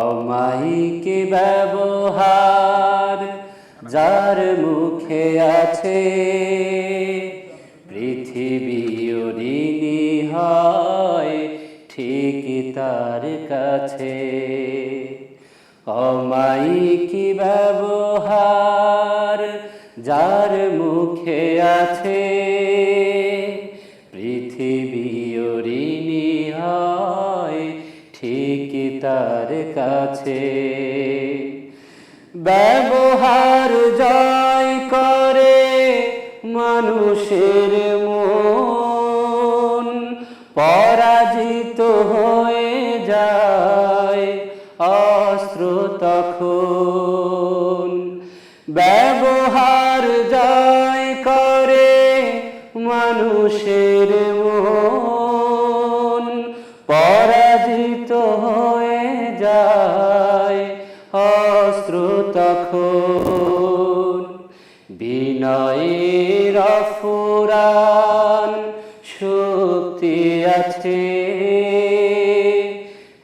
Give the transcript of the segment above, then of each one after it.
অমায়িক ব্যবহার, যার মুখে আছে পৃথিবী হয়, ঠিক তার কাছে। অমায়িক ব্যবহার, যার মুখে আছে ঠিক তার কাছে। ব্যবহার জয় করে মানুষের মন। পরাজিত হয়ে যায় অস্ত্র তখন। ব্যবহার জয় করে মানুষের মন। বিনয়ের ফুরান শক্তি আছে।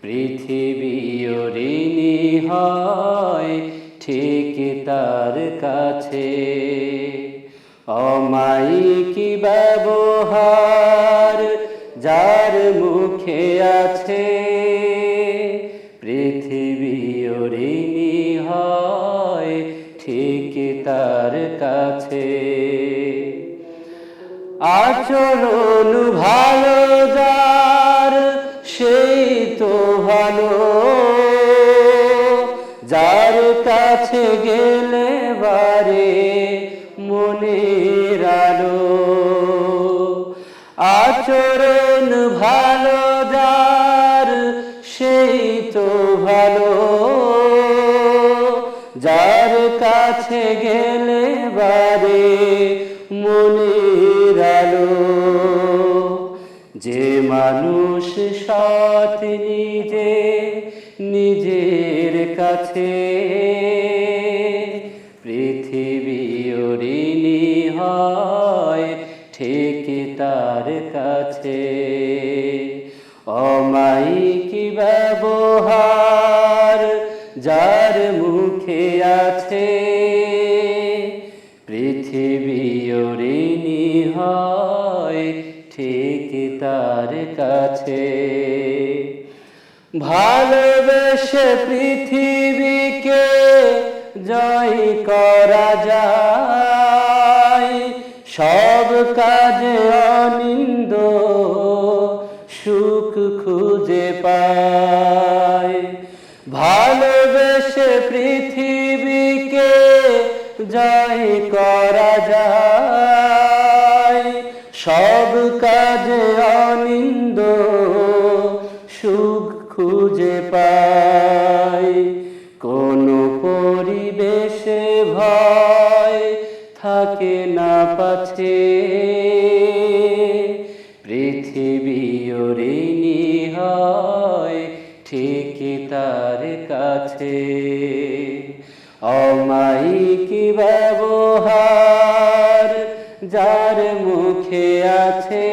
পৃথিবী ঋণী হয় ঠিক তার কাছে। অমায়িক ব্যবহার যার মুখে আছে। ঠিক তার কাছে। আচরণ ভালো যার, সেই তো ভালো। যার কাছে গেলে বারে মনে আলো। আচরণ ভালো যার, সেই তো ভালো। যার কাছে গেলে বারে মনের আলো। যে মানুষ সৎ নিজে নিজের কাছে, পৃথিবী ঋণী হয় ঠিক তার কাছে। অমায়িক ব্যবহার যার মুখে আছে হয় ঠিক তার কাছে। ভালোবেসে পৃথিবীকে জয় করা যায়। সব কাজে অনিন্দ সুখ খুঁজে পায়। ভালোবেসে পৃথিবীকে জয় করা যায়। সব কাজে অনিন্দ, সুখ খুঁজে পায় কোন পরিবেশে ভয় থাকে না পাছে। পৃথিবী ঋণী হয় ঠিক তার কাছে। অমায়িক ব্যবহার যার মুখে আছে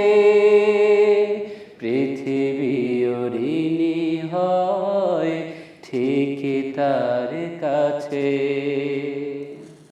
পৃথিবী ঋণী হয় ঠিক তার কাছে